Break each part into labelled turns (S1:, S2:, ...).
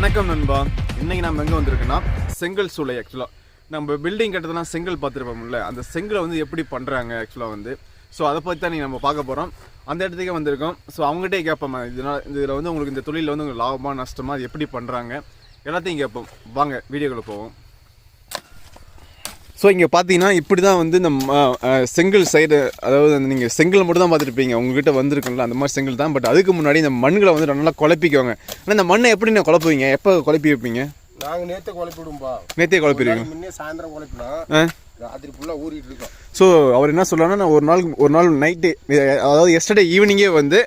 S1: வணக்கம் நண்பா. இன்னைக்கு நம்ம எங்கே வந்திருக்கோன்னா செங்கல் சூளை ஆக்சுவலாக நம்ம பில்டிங் கட்டதெல்லாம் செங்கல் பார்த்துருப்போம்ல அந்த செங்கலை வந்து எப்படி பண்ணுறாங்க ஆக்சுவலாக வந்து. ஸோ அதை பற்றி தான் நீங்கள் நம்ம பார்க்க போகிறோம் அந்த இடத்துக்கே வந்திருக்கோம். ஸோ அவங்ககிட்டே கேட்போம். இதனால் இதில் வந்து உங்களுக்கு இந்த தொழிலில் வந்து உங்களுக்கு லாபமாக நஷ்டமாக அது எப்படி பண்ணுறாங்க எல்லாத்தையும் கேட்போம். வாங்க வீடியோக்குள்ளே போவோம். ஸோ இங்கே பார்த்தீங்கன்னா இப்படி தான் வந்து இந்த செங்கல் சைடு அதாவது அந்த நீங்கள் செங்கல் மட்டும் தான் பார்த்துருப்பீங்க. உங்ககிட்ட வந்திருக்கும்ல அந்த மாதிரி செங்கல் தான். பட் அதுக்கு முன்னாடி இந்த மண்களை வந்து நல்லா குழப்பிக்குவாங்க. ஆனால் இந்த மண்ணை எப்படி நான் குழப்புவீங்க? எப்போ குழப்பி வைப்பீங்க?
S2: நாங்க நேத்தே குழப்பிடும்பா
S1: நேத்தே குழப்பிடுவீங்க.
S2: முன்னே சாயந்தரம் குழப்பினா
S1: ஆ?
S2: ராத்திரி ஃபுல்லா ஊறிட்டு இருக்கோம்.
S1: ஸோ அவர் என்ன சொல்கிறாருன்னா நான் ஒரு நாள் ஒரு நாள் நைட்டு அதாவது எஸ்டர்டே ஈவினிங்கே வந்து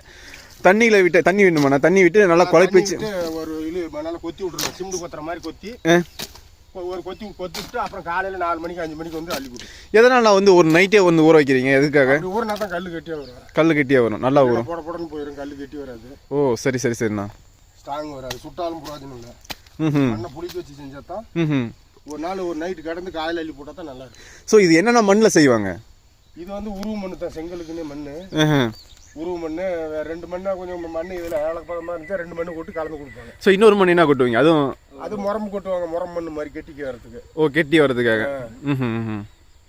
S1: தண்ணியில் விட்டு தண்ணி விடணுமா தண்ணி விட்டு நல்லா குழப்பி வச்சு
S2: தண்ணி விட்டு ஒரு இது நல்லா கொத்தி விட்டுருவோம். சிமெண்ட் கொத்துற மாதிரி கொத்தி. ஒரு கொத்தி கொத்திட்டு அப்புறம் காலையில நாலு மணிக்கு அஞ்சு மணிக்கு வந்து அள்ளி கொடுக்கும்
S1: எதனால் நான் வந்து ஒரு நைட்டே வந்து ஊற வைக்கிறீங்க? எதுக்காக?
S2: ஊறினா தான் கல் கட்டியே வரும்.
S1: கல் கட்டியே வரும். நல்லா ஊறும்.
S2: போட போடன்னு போயிடும் கல் கட்டி வராது.
S1: ஓ சரி சரி சரிண்ணா.
S2: ஸ்ட்ராங் வராது. சுட்டாலும் புரோஜனம் இல்லை
S1: ம்
S2: மண்ணை புளிக்க வச்சு செஞ்சா தான்
S1: ம்
S2: ஒரு நாள் ஒரு நைட்டு கடந்து காலையில அள்ளி போட்டால் தான் நல்லா இருக்கும்.
S1: ஸோ இது என்னென்ன மண்ணில் செய்வாங்க?
S2: இது வந்து உருவு மண்ணு தான் செங்கலுக்குன்னே
S1: ம்ஹும்.
S2: உருவு மண்ணு வேற ரெண்டு மண்ணா கொஞ்சம் மண் இதில் ஏழப்பதமாக இருந்துச்சா ரெண்டு மண்ணு கொட்டு கலந்து கொடுப்பாங்க.
S1: ஸோ இன்னொரு மண் என்ன கொட்டுவீங்க? அதுவும்
S2: அது முரம்பு கொட்டுவாங்க முரம் மண்ணு மாதிரி கெட்டிக்க வரதுக்கு
S1: ஓ கெட்டி வர்றதுக்காக.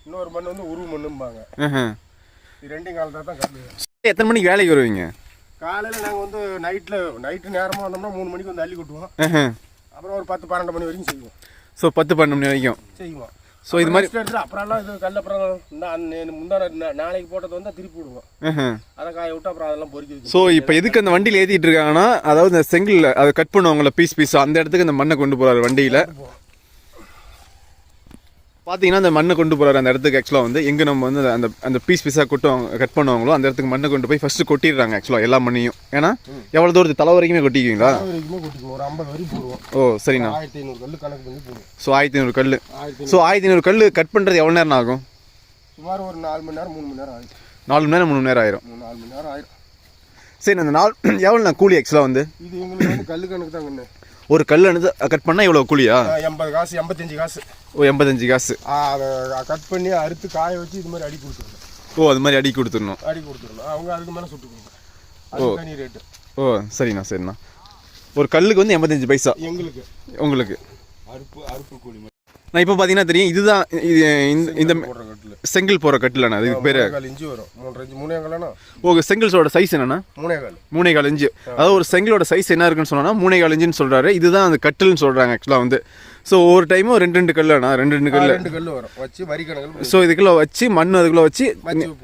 S2: இன்னொரு மண் வந்து உருவு மண்ணும்பாங்க. ரெண்டையும் காலத்தில் தான் கல்லு
S1: எத்தனை மணிக்கு வேலைக்கு வருவீங்க?
S2: காலையில் நாங்கள் வந்து நைட்டில் நைட்டு நேரமாக வந்தோம்னா மூணு மணிக்கு வந்து அள்ளி கொட்டுவோம். அப்புறம் ஒரு பத்து பன்னெண்டு மணி வரைக்கும் செய்வோம்.
S1: ஸோ பத்து பன்னெண்டு மணி வரைக்கும்.
S2: செய்வோம்.
S1: ஸோ இது மாதிரி
S2: அப்புறம்லாம் இது கல் அப்புறம் நா- நாளைக்கு போட்டது வந்து திருப்பி விடுவோம். அதை காய விட்டு அப்புறம் அதெல்லாம் பொறுக்கி
S1: ஸோ இப்போ எதுக்கு அந்த வண்டியில் ஏற்றிட்டு இருக்காங்கன்னா அதாவது இந்த செங்கல் அதை கட் பண்ணுவாங்கல்ல பீஸ் பீஸ் அந்த இடத்துக்கு அந்த மண்ணை கொண்டு போகிறாரு வண்டியில். பார்த்தீங்கன்னா அந்த மண்ணை கொண்டு போகிறாரு அந்த இடத்துக்கு ஆக்சுவலாக வந்து. எங்கே நம்ம வந்து அந்த அந்த பீஸ் பீஸாக கொட்டுவாங்க கட் பண்ணுவாங்களோ அந்த இடத்துக்கு மண்ணை கொண்டு போய் ஃபஸ்ட்டு கொட்டிடுறாங்க ஆக்சுவலாக எல்லா மண்ணையும். ஏன்னா எவ்வளோ தூரத்துக்கு தலை வரைக்குமே கொட்டிக்குவீங்களா?
S2: ஒரு ஐம்பது போடுவோம்.
S1: ஓ சரிண்ணா.
S2: ஆயிரத்தி ஐநூறு கல் கணக்கு பண்ணி போடுவோம்.
S1: ஸோ ஆயிரத்தி ஐநூறு கல் ஸோ ஆயிரத்தி ஐநூறு கல் கட் பண்ணுறது எவ்வளோ நேரம் ஆகும்?
S2: சுமார் ஒரு நாலு மணி நேரம் மூணு மணி நேரம் ஆயிடும்.
S1: நாலு மணி நேரம் மூணு மணி நேரம் ஆயிரும்.
S2: நாலு மணி நேரம் ஆயிடும்
S1: சரி அந்த நாள் எவ்வளோ நான் கூலி ஆக்சுவலாக வந்து?
S2: இது எங்களுக்கு வந்து கல் கணக்கு தான்
S1: ஒரு கல் வந்து கட் பண்ணால் இவ்வளோ கூலியா?
S2: எண்பது காசு எண்பத்தஞ்சு காசு.
S1: ஓ எண்பத்தஞ்சு காசு.
S2: அதை கட் பண்ணி அறுத்து காய வச்சு இது மாதிரி அடி கொடுத்துருணும்
S1: ஓ அது மாதிரி அடி கொடுத்துடணும்.
S2: அடி கொடுத்துடணும். அவங்க அதுக்கு மேலே சுட்டு கொடுக்கணும். அது தனி ரேட்டு
S1: ஓ சரிண்ணா சரிண்ணா. ஒரு கல்லுக்கு வந்து எண்பத்தஞ்சு பைசா.
S2: எங்களுக்கு.
S1: உங்களுக்கு.
S2: அறுப்பு அறுப்பு கூலி
S1: நான் இப்போ பார்த்தீங்கன்னா தெரியும் இதுதான் இது இந்த செங்கல் போகிற கட்டிலண்ணா இதுக்கு பேர்.
S2: இஞ்சி வரும். மூன்றரை இஞ்சி மூணே காலனா
S1: ஓ செங்கல்ஸோட சைஸ் என்னன்னா
S2: மூணே கால்.
S1: மூணே கால் அதாவது ஒரு செங்கலோட சைஸ் என்ன இருக்குன்னு சொன்னா மூணே கால் இன்ச்சுன்னு சொல்றாரு. இதுதான் அந்த கட்டில்னு சொல்றாங்க ஆக்சுவலாக வந்து. ஸோ ஒவ்வொரு டைமும் ரெண்டு ரெண்டு கல்லுண்ணா ரெண்டு ரெண்டு கல்
S2: ரெண்டு கல் வரும். வச்சு வரி கணக்கில்
S1: ஸோ இதுக்குள்ள வச்சு மண் அதுக்குள்ள வச்சு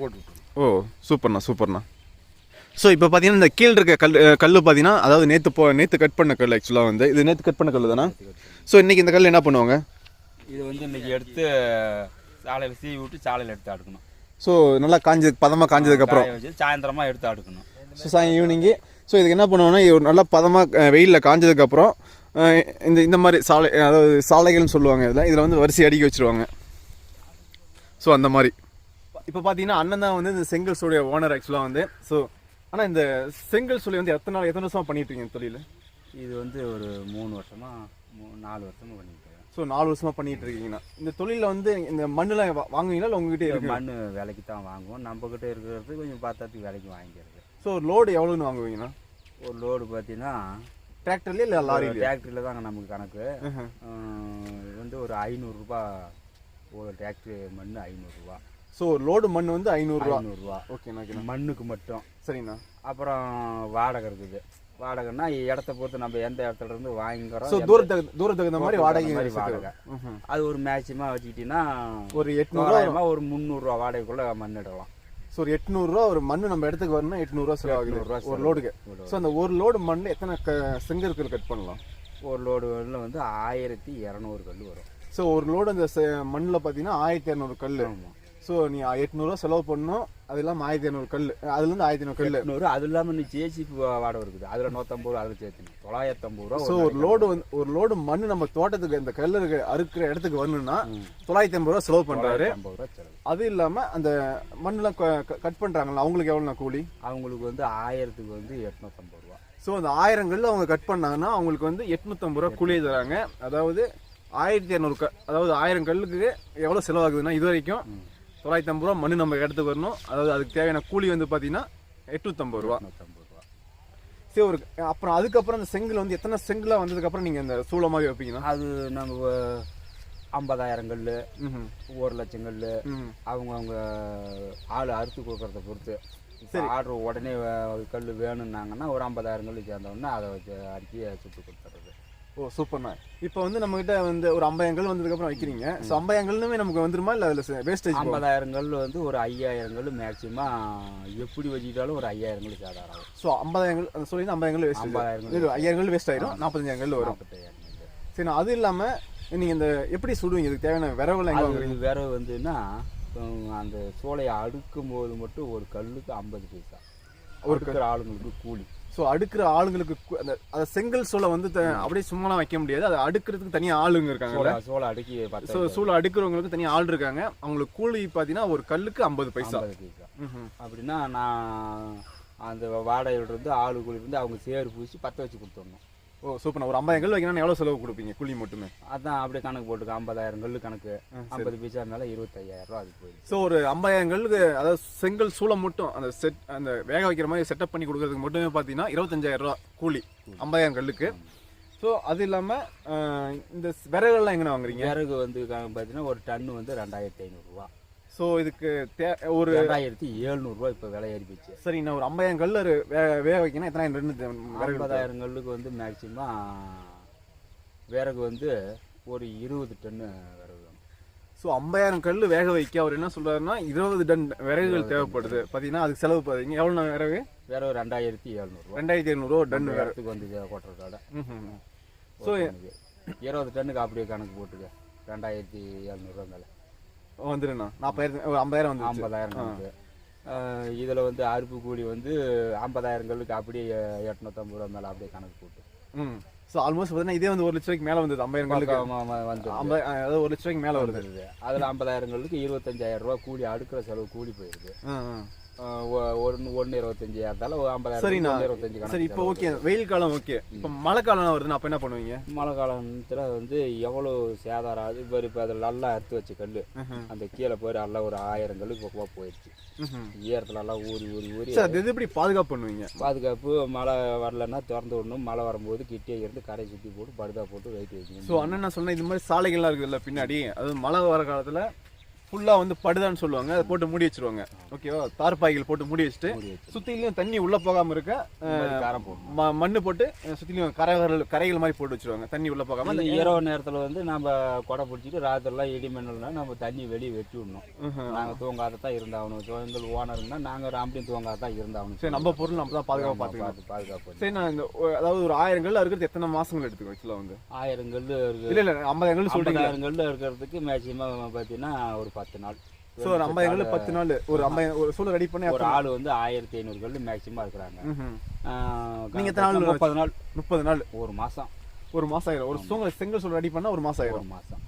S2: போட்டு.
S1: ஓ சூப்பர்ண்ணா சூப்பர்ண்ணா. ஸோ இப்போ பார்த்தீங்கன்னா இந்த கீழ் இருக்க கல் கல் பார்த்தீங்கன்னா அதாவது நேற்று போ நேற்று கட் பண்ண கல் ஆக்சுவலாக வந்து. இது நேற்று கட் பண்ண கல் தானே? ஸோ இன்னைக்கு இந்த கல் என்ன பண்ணுவாங்க?
S3: இது வந்து இன்னைக்கு எடுத்து சாலையில் சீவி விட்டு சாலையில் எடுத்து அடுக்கணும்.
S1: ஸோ நல்லா காஞ்சது பதமாக காஞ்சதுக்கப்புறம்
S3: காய வச்சு சாயந்தரமா எடுத்து அடுக்கணும்.
S1: ஸோ சாய் ஈவினிங்கு ஸோ இதுக்கு என்ன பண்ணுவோம்னா நல்லா பதமாக வெயிலில் காஞ்சதுக்கப்புறம் இந்த இந்த மாதிரி சாலை அதாவது சாலைகள்னு சொல்லுவாங்க இதில். இதில் வந்து வரிசை அடுக்கி வச்சிருவாங்க. ஸோ அந்த மாதிரி. இப்போ பார்த்தீங்கன்னா அண்ணன் தான் வந்து இந்த செங்கல் சூடைய ஓனர் ஆக்சுவலாக வந்து. ஸோ ஆனால் இந்த செங்கல் சூளை வந்து எத்தனை நாள் எத்தனை வருஷமாக பண்ணிட்டு இருக்கீங்க இந்த தொழில்?
S3: இது வந்து ஒரு மூணு வருஷமா மூ- நாலு வருஷமா பண்ணிட்டு.
S1: ஸோ நாலு வருஷமாக பண்ணிட்டு இருக்கீங்கன்னா இந்த தொழிலில் வந்து இந்த மண்ணுலாம் வா- வாங்குவீங்களா இல்லை உங்ககிட்ட இருக்கு
S3: மண் விலைக்கு தான் வாங்குவோம். நம்ம கிட்ட இருக்கிறது கொஞ்சம் பார்த்தாத்துக்கு விலைக்கு வாங்கிக்கிறது.
S1: ஸோ லோடு எவ்வளோன்னு வாங்குவீங்கன்னா?
S3: ஒரு லோடு பார்த்தீங்கன்னா
S1: டிராக்டர்லேயே இல்லை லாரியில
S3: டிராக்டரியில் தாங்க நமக்கு கணக்கு. வந்து ஒரு ஐநூறுரூபா ஒரு டிராக்டர் மண் ஐநூறுரூவா
S1: ஸோ ஒரு லோடு மண் வந்து ஐநூறுரூவா
S3: ஐநூறுரூவா
S1: ஓகேண்ணா ஓகேண்ணா
S3: மண்ணுக்கு மட்டும்.
S1: சரிண்ணா.
S3: அப்புறம் வாடகை இருக்குது. வாடகைன்னா இடத்த பொறுத்து நம்ம எந்த இடத்துல இருந்து வாங்கிக்கிறோம்
S1: ஸோ தூரத்துக்கு தூரத்துக்கு தகுந்த மாதிரி வாடகை
S3: மாதிரி வாடகை. அது ஒரு மேக்சிமம் வச்சுக்கிட்டீங்கன்னா
S1: ஒரு எட்நூறுவா
S3: ஒரு முந்நூறுரூவா வாடகைக்குள்ள மண்ணிடலாம்.
S1: ஸோ ஒரு எட்நூறுரூவா ஒரு மண் நம்ம இடத்துக்கு வரணும்னா எட்நூறுவா செலவாகுது
S3: எட்நூறுவா
S1: ஒரு லோடுக்கு. ஸோ அந்த ஒரு லோடு மண் எத்தனை க செங்கற்கள் கட் பண்ணலாம்?
S3: ஒரு லோடு கல்லில் வந்து ஆயிரத்தி இரநூறு கல் வரும்.
S1: ஸோ ஒரு லோடு அந்த மண்ணில் பார்த்தீங்கன்னா ஆயிரத்தி இரநூறு கல் ஸோ நீ எட்நூறுவா செலவு பண்ணணும். அது இல்லாமல் ஆயிரத்தி இரநூறு கல். அதுலேருந்து ஆயிரத்தி ஐநூறு கல்
S3: எட்நூறு அது இல்லாமல் நீ ஜேசிபி வாடகை இருக்குது. அதில் நூற்றம்பது ரூபா அதில் சேர்த்துணும் தொள்ளாயிரத்தம்பது ரூபா
S1: ஸோ ஒரு லோடு வந்து ஒரு லோடு மண் நம்ம தோட்டத்துக்கு இந்த கல் இருக்க அறுக்கிற இடத்துக்கு வரணும்னா தொள்ளாயிரத்தி ஐம்பது ரூபா செலவு பண்ணுறாரு
S3: ஐம்பது ரூபா செலவு.
S1: அது இல்லாமல் அந்த மண்ணெலாம் கட் பண்ணுறாங்களா அவங்களுக்கு எவ்வளோ கூலி?
S3: அவங்களுக்கு வந்து ஆயிரத்துக்கு வந்து எட்நூற்றம்பது ரூபா.
S1: ஸோ அந்த ஆயிரங்கள்ல அவங்க கட் பண்ணாங்கன்னா அவங்களுக்கு வந்து எட்நூத்தம்பது ரூபா கூலி தராங்க. அதாவது ஆயிரத்தி இரநூறு க அதாவது ஆயிரம் கல்லுக்கு எவ்வளோ செலவாகுதுன்னா இது வரைக்கும் தொள்ளாயிரத்தி ஐம்பது ரூபா மண் நம்ம இடத்துக்கு வரணும். அதாவது அதுக்கு தேவையான கூலி வந்து பார்த்தீங்கன்னா எட்நூத்தம்பது ரூபா. சரி ஒரு அப்புறம் அதுக்கப்புறம் அந்த செங்கல் வந்து எத்தனை செங்கலாக வந்ததுக்கப்புறம் நீங்கள் இந்த சூளை மாதிரி வைப்பீங்கன்னா
S3: அது நம்ம ஐம்பதாயிரம் கல் ஒரு லட்சம் கல் அவங்க அவங்க ஆள் அறுத்து கொடுக்கறத பொறுத்து. இப்போ ஆர்டர் உடனே கல் வேணும்னாங்கன்னா ஒரு ஐம்பதாயிரம் கல் சேர்ந்தோடனே அதை வச்சு அடிக்கி சுட்டு கொடுத்துறது
S1: ஓ சூப்பர்ண்ணா இப்போ வந்து நம்மகிட்ட வந்து ஒரு ஐம்பதாயிரம் வந்ததுக்கப்புறம் வைக்கிறீங்க. ஸோ ஐம்பதாயிரங்களுமே நமக்கு வந்துருமா? இல்லை அதில் வேஸ்டேஜ்
S3: ஐம்பதாயிரம் கல் வந்து ஒரு ஐயாயிரம் கல் மேக்சிமம் எப்படி வச்சுக்கிட்டாலும் ஒரு ஐயாயிரம் கல் சேதாரம் ஆகும்.
S1: ஸோ ஐம்பதாயிரம் அந்த சொல்லி ஐம்பதாயிரம் வேஸ்ட்
S3: ஐம்பதாயிரம்
S1: இது ஐயாயிரம் வேஸ்ட் ஆயிரும் நாற்பத்தஞ்சாயிரம் கல் வரும்.
S3: நாற்பத்தாயிரம் கல்
S1: சரி அது இல்லாமல் நீங்கள் இந்த எப்படி சுடுவீங்க? இதுக்கு தேவையான
S3: அது வேற வந்துன்னா அந்த சோலையை அடுக்கும் போது மட்டும் ஒரு கல்லுக்கு ஐம்பது பைசா. ஒரு இருக்கிற ஆளுங்களுக்கு கூலி.
S1: ஸோ அடுக்கிற ஆளுங்களுக்கு அந்த அந்த செங்கல் சூளை வந்து அப்படியே சும்மாலாம் வைக்க முடியாது. அதை அடுக்கிறதுக்கு தனியாக ஆளுங்க இருக்காங்கல்ல.
S3: சோளை அடுக்கி
S1: ஸோ சூளை அடுக்கிறவங்களுக்கு தனியாக ஆள் இருக்காங்க. அவங்களுக்கு கூலி பார்த்தீங்கன்னா ஒரு கல்லுக்கு ஐம்பது பைசா.
S3: அப்படின்னா நான் அந்த வாடகையில இருந்து ஆளு கூலி இருந்து அவங்க சேறு பூசி பற்ற வச்சு கொடுத்துடணும்.
S1: Oh super. ஒரு ஐம்பதாயிரம் கல் வைக்கணும்னா எவ்வளோ செலவு கொடுப்பீங்க? கூலி மட்டுமே.
S3: அதான் அப்படியே கணக்கு போட்டுக்க. ஐம்பதாயிரம் கல்லு கணக்கு. ஐம்பது பைசா இருந்தாலும் இருபத்தையாயிரம் ரூபா அது போயிடுச்சு.
S1: ஸோ ஒரு ஐம்பதாயிரம் கல்லுக்கு அதாவது செங்கல் சூளை மட்டும் அந்த செட் அந்த வேக வைக்கிற மாதிரி செட்டப் பண்ணி கொடுக்கறதுக்கு மட்டுமே பார்த்தீங்கன்னா இருபத்தஞ்சாயிரம் ரூபா கூலி. ஐம்பதாயிரம் கல்லுக்கு. ஸோ அது இல்லாமல் இந்த விறகுலாம் எங்கே வாங்குறீங்க?
S3: விறகு வந்து பார்த்தீங்கன்னா ஒரு டன்னு வந்து ரெண்டாயிரத்தி ஐநூறுரூவா
S1: ஸோ இதுக்கு தே ஒரு
S3: ரெண்டாயிரத்தி எழுநூறுவா இப்போ விலை ஏறி போச்சு.
S1: சரி நான் ஒரு ஐம்பதாயிரம் கல் ஒரு வே வேக வைக்கணும் எத்தனாயிரம் ரெண்டு
S3: ஐம்பதாயிரம் கல்லுக்கு வந்து மேக்சிமம் விறகு வந்து ஒரு இருபது டன்னு விறகு
S1: ஸோ ஐம்பதாயிரம் கல் வேக வைக்க அவர் என்ன சொல்றாருன்னா இருபது டன் விறகுகள் தேவைப்படுது. பார்த்தீங்கன்னா அதுக்கு செலவு பார்த்தீங்க எவ்வளோ விறகு?
S3: விறகு ரெண்டாயிரத்தி எழுநூறுவா
S1: ரெண்டாயிரத்தி எழுநூறுவா டன் விறகு
S3: விறகுக்கு வந்து கொட்டுறதோட. ஸோ இருபது டன்னுக்கு அப்படியே கணக்கு போட்டுக்க. ரெண்டாயிரத்தி எழுநூறுவா மேலே.
S1: வந்துடுண்ணா நாற்பதாயிரம் ஒரு ஐம்பதாயிரம் வந்து
S3: ஐம்பதாயிரம் இதில் வந்து அறுப்பு கூலி வந்து ஐம்பதாயிரம் கல்லுக்கு அப்படியே எட்நூற்றம்பது ரூபா மேலே அப்படியே கணக்கு போட்டு.
S1: ம். ஸோ ஆல்மோஸ்ட் பார்த்தீங்கன்னா இதே வந்து ஒரு லட்ச ரூபாய்க்கு மேலே வந்தது ஐம்பதாயிரம் கல்லுக்கு
S3: வந்து
S1: ஐம்பது அதாவது ஒரு லட்ச ரூபாய்க்கு மேலே வருது.
S3: அதில் ஐம்பதாயிரம் கல்லுக்கு இருபத்தஞ்சாயிரம் ரூபா கூலி அடுக்கிற செலவு கூலி. அஹ் ஒ- ஒன்று ஒன்று இருபத்தஞ்சி. இருந்தாலும் ஒரு ஐம்பதாயிரம்
S1: சரிண்ணா
S3: இருபத்தஞ்சி
S1: சரி இப்போ ஓகே வெயில் காலம் ஓகே. இப்போ மழை காலம் வருதுன்னா அப்போ என்ன பண்ணுவீங்க?
S3: மழை காலத்தில் வந்து எவ்வளோ சேதாரம்? ஆகுது இப்போ இப்போ அதில் நல்லா அறுத்து வச்ச கல் அந்த கீழே போய் நல்லா ஒரு ஆயிரம் கல்லுக்கு பக்கமாக போயிடுச்சு. ஈரத்துல எல்லாம் ஊறி ஊறி ஊறி
S1: அது எப்படி பாதுகாப்பு பண்ணுவீங்க?
S3: பாதுகாப்பு மழை வரலன்னா திறந்து விடணும். மழை வரும்போது கிட்டே இருந்து கடை சுற்றி போட்டு படுதா போட்டு வெயிட் வைக்கணும்
S1: ஸோ அண்ணன் என்ன சொன்னா இது மாதிரி சாலைகள்லாம் இருக்குதுல்ல பின்னாடி. அது மழை வர காலத்தில் ஃபுல்லாக வந்து படுதான்னு சொல்லுவாங்க. அதை போட்டு மூடி வச்சிருவாங்க. ஓகேவா தார்பாய்கள் போட்டு மூடி வச்சுட்டு சுற்றிலையும் தண்ணி உள்ளே போகாமல் இருக்க
S3: காரம்
S1: ம மண்ணு போட்டு சுற்றிலையும் கரைகள் கரைகள் மாதிரி போட்டு வச்சிருவாங்க. தண்ணி உள்ளே போகாம
S3: இந்த இரவு நேரத்தில் வந்து நம்ம கொடை பிடிச்சிட்டு ராத்திரிலாம் இடி மின்னல்னா நம்ம தண்ணி வெளியே வெட்டி விடணும். நாங்கள் தூங்காத தான் இருந்தாகணும். எங்கள் ஓனருங்கன்னா நாங்கள் ராம்பளையும் தூங்காத தான் இருந்தாகணும்.
S1: சரி நம்ம பொருள் நம்ம தான் பாதுகாப்பாக
S3: ஆமா,
S1: பார்த்துக்கலாம்
S3: பார்த்து பாதுகாப்பு
S1: சரி நான் இந்த அதாவது ஒரு ஆயிரம் கல் இருக்கிறது எத்தனை மாசங்கள் எடுத்துக்கோ ஆக்சுவலாக வந்து?
S3: ஆயிரம் கல் இருக்கு.
S1: இல்லை இல்லை ஐம்பதாயிரம் கல்
S3: ஐம்பதாயிரம் கல் இருக்கிறதுக்கு மேக்சிமம் பார்த்தீங்கன்னா ஒரு பத்து நாள்.
S1: ஸோ ஒரு கல் பத்து நாள். ஒரு ஐம்பதாயிரம் ஒரு சூழல் ரெடி பண்ணி
S3: ஒரு ஆள் வந்து ஆயிரத்தி ஐநூறு கல் மேக்சிமம் இருக்கிறாங்க.
S1: ம்ஹும்.
S3: ஆஹ்
S1: நீங்க எத்தனை நாள்
S3: முப்பது நாள்.
S1: முப்பது நாள்.
S3: ஒரு மாசம்.
S1: ஒரு மாசம் ஆயிரும். ஒரு சூங்கல் செங்கல் சூழல் ரெடி பண்ணா ஒரு மாசம் ஆயிரும்.
S3: ஒரு மாசம்.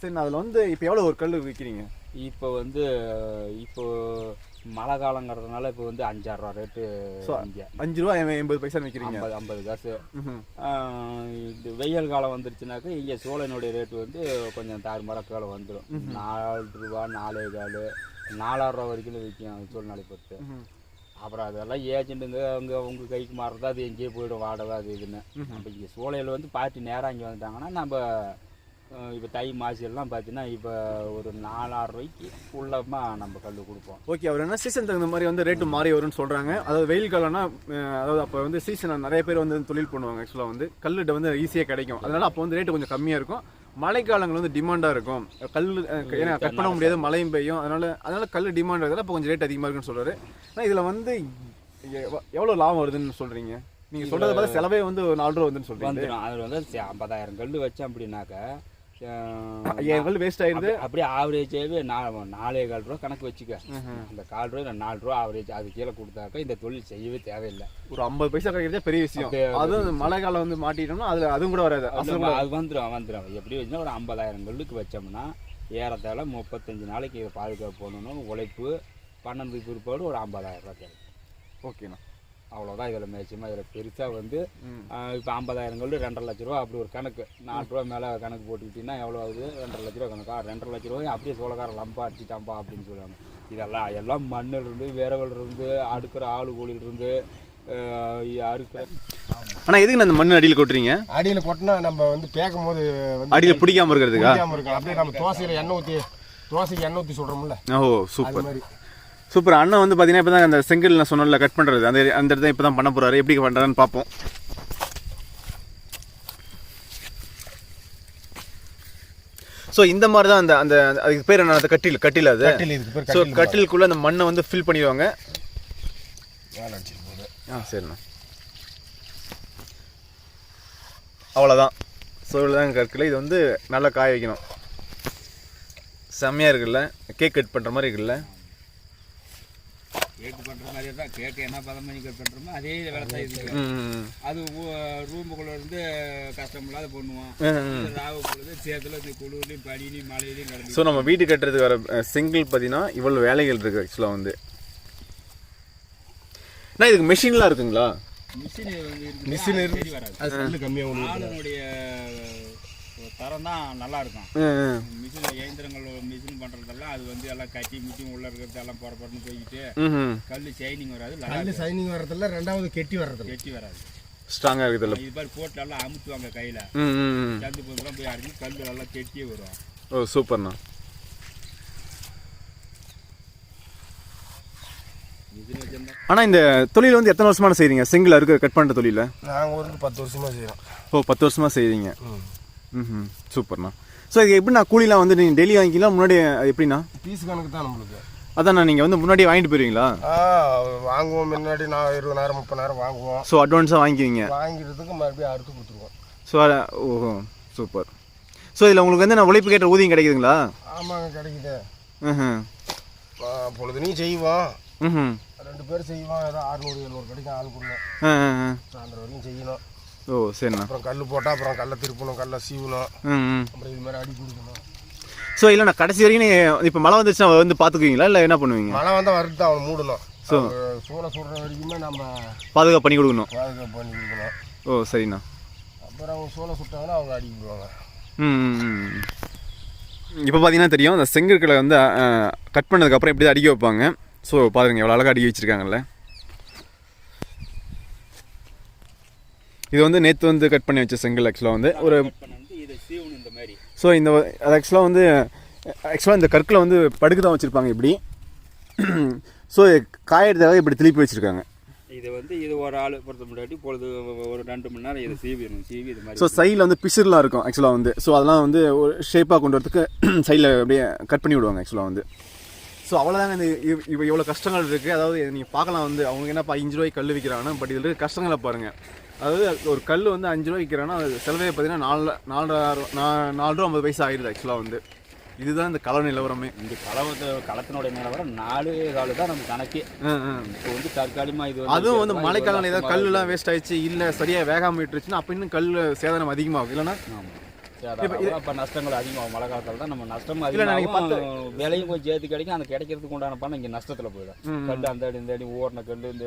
S1: சரி அதில் வந்து இப்போ எவ்வளோ ஒரு கல் விற்கிறீங்க
S3: இப்போ வந்து இப்போ மழை காலங்கிறதுனால இப்போ வந்து அஞ்சாயிரம் ரூபா ரேட்டு
S1: அஞ்சு ரூபா எண்பது பைசா விற்கிறீங்க
S3: ஐம்பது ஐம்பது காசு. இது வெயில் காலம் வந்துருச்சுனாக்கா இங்கே சோழனுடைய ரேட்டு வந்து கொஞ்சம் தாறுமாறாக கீழே வந்துடும் நாலு ரூபா நாலே கால் நாலாயிரம் ரூபா வரைக்கும் விற்கும் சூழ்நிலை பொறுத்து. அப்புறம் அதெல்லாம் ஏஜென்ட்டுங்க அவங்க உங்க கைக்கு மாறுறதா அது எங்கேயே போயிடும் வாடகை அது இதுன்னு. நம்ம இங்கே சூளையில் வந்து பார்ட்டி நேராக இங்கே வந்துட்டாங்கன்னா நம்ம இப்போ தை மாசி எல்லாம் பார்த்தீங்கன்னா இப்போ ஒரு நாலாயிரம் ரூபாய்க்கு உள்ளமாக நம்ம கல் கொடுப்போம்.
S1: ஓகே அவர் என்ன? சீசன் தகுந்த மாதிரி வந்து ரேட்டு மாறி வரும்னு சொல்றாங்க. அதாவது வெயில் காலம்னா அதாவது அப்போ வந்து சீசன் நிறைய பேர் வந்து தொழில் பண்ணுவாங்க ஆக்சுவலாக வந்து. கல்லுட்ட வந்து ஈஸியாக கிடைக்கும். அதனால அப்போ வந்து ரேட்டு கொஞ்சம் கம்மியாக இருக்கும். மழைக்காலங்கள் வந்து டிமாண்டாக இருக்கும். கல் ஏன்னா கட் பண்ண முடியாது மழையும் பெய்யும். அதனால அதனால கல் டிமாண்ட் இருக்கிறதால அப்போ கொஞ்சம் ரேட் அதிகமாக இருக்குன்னு சொல்றாரு. ஆனால் இதில் வந்து எவ- எவ்வளோ லாபம் வருதுன்னு சொல்றீங்க? நீங்க சொல்றத பார்த்தா செலவே வந்து ஒரு நாலு ரூபா வந்துன்னு
S3: வந்துடும் அதில் வந்து ஐம்பதாயிரம் கல் வச்சோம் அப்படின்னாக்க
S1: ஐயாயிரம் கல் வேஸ்ட் ஆயிருது?
S3: அப்படி- அப்படியே ஆவரேஜாகவே நாலே கால் ரூபா கணக்கு வச்சுக்க. அந்த கால் ரூபா நாலு ரூபா ஆவரேஜ் அது கீழே கொடுத்தாக்க இந்த தொழில் செய்யவே தேவையில்லை.
S1: ஒரு ஐம்பது பைசா கிடைக்கிறதே பெரிய விஷயம். அதுவும் மழை காலம் வந்து மாட்டிட்டோம்னா அதுல அதுவும் கூட வராது.
S3: அது வந்துடும் வந்துடும் எப்படி வச்சுன்னா ஒரு ஐம்பதாயிரம் கல்லுக்கு வச்சோம்னா ஏறத்தாழ முப்பத்தஞ்சு நாளைக்கு இதை பாதுகாப்பு பண்ணணும் உழைப்பு பண்ணதுக்கு பிற்பாடு ஒரு ஐம்பதாயிரம் ரூபா கிடைக்கும்
S1: ஓகேண்ணா.
S3: அவ்வளோதான் இதில் மேட்சியமாக இதில் பெருசாக வந்து. இப்போ ஐம்பதாயிரம் கல் ரெண்டரை லட்ச ரூபா அப்படி ஒரு கணக்கு. நாலு ரூபா மேலே கணக்கு போட்டுக்கிட்டிங்கன்னா எவ்வளோ ஆகுது? ரெண்டரை லட்ச ரூபா கணக்கா? ரெண்டரை லட்ச ரூபாய் அப்படியே சோளக்கார லம்பா அடிச்சிட்டாம்பா அப்படின்னு சொல்லுவாங்க. இதெல்லாம் எல்லாம் மண்ணில் இருந்து விரவல் இருந்து அடுக்கிற ஆளு கூலியில் இருந்து அறுக்கிற
S1: ஆனால் எதுக்கு அந்த மண் அடியில் கொட்டுறீங்க?
S2: அடியில் கொட்டினா நம்ம வந்து பேக்கும் போது வந்து
S1: அடியில் பிடிக்காம இருக்கிறதுக்கா?
S2: அப்படியே நம்ம தோசையில் எண்ணெய் ஊற்றி தோசைக்கு எண்ணெய் ஊற்றி சொல்கிறோம்ல
S1: ஓ
S2: அது
S1: சூப்பர்.
S2: மாதிரி.
S1: சூப்பர். அண்ணன் வந்து பார்த்தீங்கன்னா இப்போ தான் அந்த செங்கல் நான் சொன்னல கட் பண்ணுறது அந்த அந்த இடத்த இப்போ தான் பண்ண போகிறாரு எப்படி பண்ணுறான்னு பார்ப்போம் ஸோ இந்த மாதிரி தான் அந்த அந்த அதுக்கு பேர் என்ன? அந்த கட்டில் கட்டில் அது. ஸோ
S2: கட்டில்
S1: கட்டிலுக்குள்ளே அந்த மண்ணை வந்து ஃபில் பண்ணிடுவாங்க. ஆ சரிண்ணா. அவ்வளோதான் ஸோ இவ்வளோதான் கற்கல இது வந்து நல்லா காய வைக்கணும். செம்மையாக இருக்குல்ல? கேக் கட் பண்ணுற மாதிரி இருக்குல்ல?
S3: பண்ணுற மாதிரி தான் கேக்கு என்ன பதம் பண்ணி பண்ணுறோமோ அதே வேலை
S1: ம்
S3: அது ரூமுக்குள்ளே இருந்து கஷ்டம் இல்லாத பண்ணுவோம். ராவு பொழுது சேத்துல இந்த குளிர்லையும் பனிலையும் மழையிலையும் கிளம்பி
S1: ஸோ நம்ம வீடு கட்டுறதுக்கு வர சிங்கிள் பார்த்தீங்கன்னா இவ்வளோ வேலைகள் இருக்குது ஆக்சுவலாக வந்து. அண்ணா இதுக்கு மெஷின்லாம் இருக்குங்களா?
S3: மிஷின்
S2: மிஷின்
S3: இருக்கு
S2: இருக்கு
S3: சரி வராது.
S2: கம்மியாக ஒன்று
S3: ஆளுனுடைய தரம் தான் நல்லா இருக்கும். மிஷின் இயந்திரங்கள் மிஷின் பண்ணுறதெல்லாம் அது வந்து எல்லாம் கட்டி முட்டி உள்ளே இருக்கிறது எல்லாம் புறப்படணும் போய்கிட்டு. கல் ஷைனிங் வராது நல்லா
S2: கல் சைனிங் வர்றதில்ல ரெண்டாவது கெட்டி வர்றதில்ல.
S3: கெட்டி வராது.
S1: ஸ்ட்ராங்காக இருக்குதுல்ல.
S3: இது மாதிரி போட்டு எல்லாம் அமுத்துவாங்க கையில்.
S1: ம் ம், ம்.
S3: சந்து போதெல்லாம் போய் அடிச்சு கல் எல்லாம் கெட்டியே வரும்.
S1: ஓ சூப்பர்ண்ணா
S3: மிஷின்
S1: ஆனால் இந்த தொழில் வந்து எத்தனை வருஷமான செய்கிறீங்க செங்கல் அறுக்க கட் பண்ணுற தொழில?
S2: நாங்கள் ஒரு பத்து வருஷமாக செய்கிறோம்
S1: ஓ பத்து வருஷமாக செய்கிறீங்க
S2: ம்
S1: சூப்பர்ண்ணா ஸோ இது எப்படிண்ணா கூலிலாம் வந்து நீங்கள் டெய்லி வாங்கிக்கலாம் முன்னாடி எப்படிண்ணா?
S2: பீஸ் கணக்கு தான் நம்மளுக்கு.
S1: அதாண்ணா நீங்கள் வந்து முன்னாடியே வாங்கிட்டு போயிருவீங்களா?
S2: வாங்குவோம். முன்னாடி நான் இருபதாயிரம் முப்பதாயிரம் வாங்குவோம்.
S1: ஸோ அட்வான்ஸாக வாங்கிக்குவீங்க.
S2: வாங்கிறதுக்கு மறுபடியும் அறுத்து கொடுத்துருவோம்.
S1: ஸோ ஓஹோ சூப்பர் ஸோ இதில் உங்களுக்கு வந்து நான் உழைப்பு கேட்ட ஊதியம் கிடைக்குதுங்களா?
S2: ஆமாங்க கிடைக்குது.
S1: ம்
S2: பொழுதுனையும் செய்வோம்
S1: ம்
S2: ரெண்டு பேரும் செய்வோம் ஏதோ அறுநூறு எழுநூறு கிடைக்கும் ஆளுக்குள்ள
S1: ஆ ஆ, ஆ.
S2: சாயந்தரம் வரைக்கும் செய்யணும்.
S1: ஓ சரிண்ணா.
S2: அப்புறம் கல் போட்டால் அப்புறம் கல்லை திருப்பணும் கல்லை சீவணும். அப்புறம் இது மாதிரி அடி கொடுக்கணும்
S1: ஸோ இல்லைண்ணா கடைசி வரைக்கும் நீங்கள் இப்போ மழை வந்துச்சுன்னா வந்து பார்த்துக்குவீங்களா இல்லை என்ன பண்ணுவீங்க?
S2: மழை வந்தால் வறுத்து அவனை மூடணும். அவங்க சூளை சுடுற வரைக்குமே நம்ம
S1: பாதுகாப்பு பண்ணி கொடுக்கணும்.
S2: பாதுகாப்பு பண்ணி கொடுக்கணும்.
S1: ஓ சரிண்ணா.
S2: அப்புறம் அவங்க சூளை சுட்டாங்கன்னா அவங்க அடிக்க போவாங்க
S1: ம் இப்போ பார்த்தீங்கன்னா தெரியும் அந்த செங்கற்களை வந்து கட் பண்ணதுக்கப்புறம் எப்படி அடிக்க வைப்பாங்க? ஸோ பாருங்க எவ்வளோ அழகாக அடிக்க வச்சுருக்காங்கல்ல. இது வந்து நேற்று வந்து கட் பண்ணி வச்ச செங்கல் ஆக்சுவலாக வந்து ஒரு ஸோ இந்த அது ஆக்சுவலாக வந்து ஆக்சுவலாக இந்த கற்களை வந்து படுக்க தான் வச்சுருப்பாங்க இப்படி. ஸோ காயறதுக்காக இப்படி திருப்பி வச்சுருக்காங்க.
S3: இது வந்து இது ஒரு ஆள் பொறுத்த முன்னாடி பொழுது ஒரு ரெண்டு மணி நேரம் இதை சீவிடணும் சீவி இது மாதிரி
S1: ஸோ சைடில் வந்து பிசுறுலாம் இருக்கும் ஆக்சுவலாக வந்து. ஸோ அதெல்லாம் வந்து ஒரு ஷேப்பாக கொண்டு வரதுக்கு சைடில் அப்படியே கட் பண்ணி விடுவாங்க ஆக்சுவலாக வந்து. ஸோ அவ்வளோதாங்க இந்த இவ்- இவ் இவ்வளோ கஷ்டங்கள் இருக்குது அதாவது நீங்கள் பார்க்கலாம் வந்து அவங்க என்னப்பா அஞ்சு ரூபாய்க்கு கல் விற்கிறாங்கன்னா பட் இதில் கஷ்டங்களை பாருங்கள் அதாவது ஒரு கல் வந்து அஞ்சு ரூபாய் விற்கிறான்னா அது செலவே பார்த்தீங்கன்னா நாலு நாலு நா- நாலு ரூபா ஐம்பது பைசா ஆயிடுது ஆக்சுவலாக வந்து. இதுதான் இந்த கலர் நிலவரமே.
S3: இந்த களவத்தை களத்தினுடைய நிலவரம் நாலு காலு தான் நம்ம கணக்கே. இப்போ வந்து தற்காலிகமாக இது
S1: அதுவும் வந்து மழைக்காலம் ஏதாவது கல்லுலாம் வேஸ்ட் ஆயிடுச்சு இல்லை சரியாக வேகாமல் விட்டுருச்சுன்னா அப்போ இன்னும் கல் சேதனம் அதிகமாகும். இல்லைன்னா?
S3: இப்போ நஷ்டங்கள் அதிகமாகும். மழை காலத்தில் தான் நம்ம நஷ்டம் அதிகமாகும். விலையும் கொஞ்சம் சேர்த்து கிடைக்கும். அந்த கிடைக்கிறதுக்கு உண்டான பணம் இங்கே நஷ்டத்தில் போயிடும். கல் அந்த அடி இந்த அடி ஓடின கல் இந்த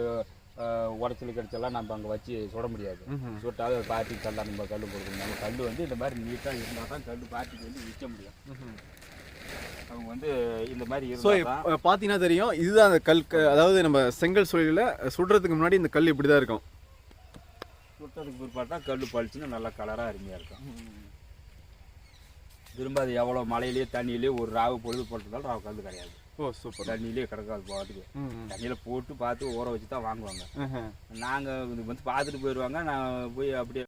S3: உடச்சல் கிடைச்செல்லாம் நம்ம அங்கே வச்சு சுட முடியாது. சுட்டாவது அது பார்ட்டிக்கு கல்லா நம்ம கல் கொடுக்கணும் நம்ம கல் வந்து இந்த மாதிரி நீட்டாக இருந்தால் தான் கல் பார்ட்டிக்கு வந்து விற்க முடியும். அவங்க வந்து இந்த மாதிரி
S1: ஸோ பார்த்தீங்கன்னா தெரியும் இதுதான் அந்த கல் அதாவது நம்ம செங்கல் சூழலில் சுடுறதுக்கு முன்னாடி இந்த கல் இப்படி தான் இருக்கும்.
S3: சுட்டதுக்கு பிற்பாடு தான் கல் பளிச்சுன்னு நல்லா கலராக அருமையாக இருக்கும். திரும்ப அது எவ்வளோ மழையிலேயே தண்ணியிலேயே ஒரு ராவு பொழுது போட்டதாலும் ராவு கல் கிடையாது.
S1: Oh super.
S3: தண்ணியிலே கிடக்காது பாட்டுக்கு தண்ணியில் போட்டு பார்த்து ஊற வச்சு தான் வாங்குவாங்க நாங்கள் வந்து பார்த்துட்டு போயிடுவாங்க நான் போய் அப்படியே